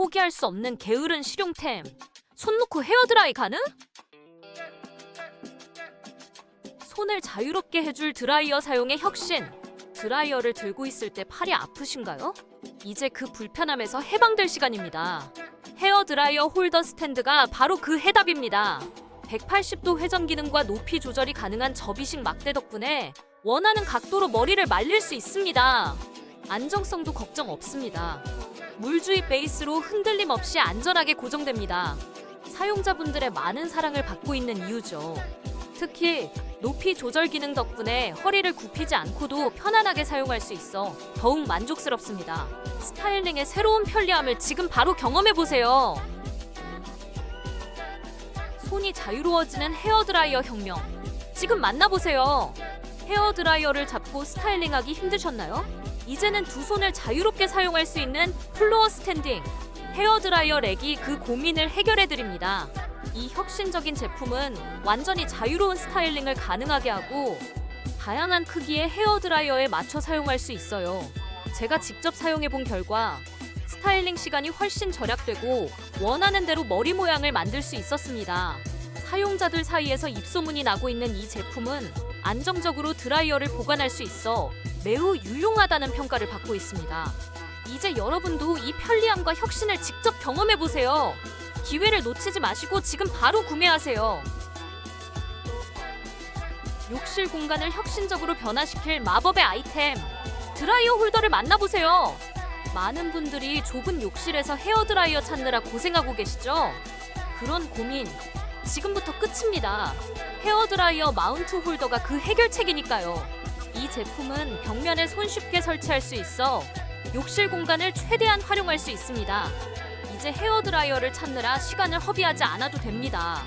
포기할 수 없는 게으른 실용템. 손 놓고 헤어드라이 가능? 손을 자유롭게 해줄 드라이어 사용의 혁신. 드라이어를 들고 있을 때 팔이 아프신가요? 이제 그 불편함에서 해방될 시간입니다. 헤어 드라이어 홀더 스탠드가 바로 그 해답입니다. 180도 회전 기능과 높이 조절이 가능한 접이식 막대 덕분에 원하는 각도로 머리를 말릴 수 있습니다. 안정성도 걱정 없습니다. 물주입 베이스로 흔들림 없이 안전하게 고정됩니다. 사용자분들의 많은 사랑을 받고 있는 이유죠. 특히 높이 조절 기능 덕분에 허리를 굽히지 않고도 편안하게 사용할 수 있어 더욱 만족스럽습니다. 스타일링의 새로운 편리함을 지금 바로 경험해 보세요. 손이 자유로워지는 헤어드라이어 혁명. 지금 만나보세요. 헤어 드라이어를 잡고 스타일링하기 힘드셨나요? 이제는 두 손을 자유롭게 사용할 수 있는 플로어 스탠딩. 헤어 드라이어 렉이 그 고민을 해결해 드립니다. 이 혁신적인 제품은 완전히 자유로운 스타일링을 가능하게 하고 다양한 크기의 헤어 드라이어에 맞춰 사용할 수 있어요. 제가 직접 사용해 본 결과 스타일링 시간이 훨씬 절약되고 원하는 대로 머리 모양을 만들 수 있었습니다. 사용자들 사이에서 입소문이 나고 있는 이 제품은 안정적으로 드라이어를 보관할 수 있어 매우 유용하다는 평가를 받고 있습니다. 이제 여러분도 이 편리함과 혁신을 직접 경험해 보세요. 기회를 놓치지 마시고 지금 바로 구매하세요. 욕실 공간을 혁신적으로 변화시킬 마법의 아이템 드라이어 홀더를 만나보세요. 많은 분들이 좁은 욕실에서 헤어 드라이어 찾느라 고생하고 계시죠? 그런 고민 지금부터 끝입니다. 헤어 드라이어 마운트 홀더가 그 해결책이니까요. 이 제품은 벽면에 손쉽게 설치할 수 있어 욕실 공간을 최대한 활용할 수 있습니다. 이제 헤어 드라이어를 찾느라 시간을 허비하지 않아도 됩니다.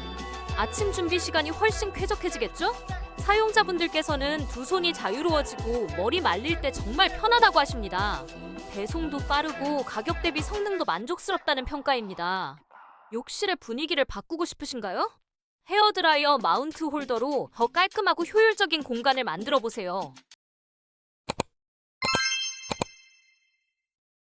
아침 준비 시간이 훨씬 쾌적해지겠죠? 사용자분들께서는 두 손이 자유로워지고 머리 말릴 때 정말 편하다고 하십니다. 배송도 빠르고 가격 대비 성능도 만족스럽다는 평가입니다. 욕실의 분위기를 바꾸고 싶으신가요? 헤어드라이어 마운트 홀더로 더 깔끔하고 효율적인 공간을 만들어 보세요.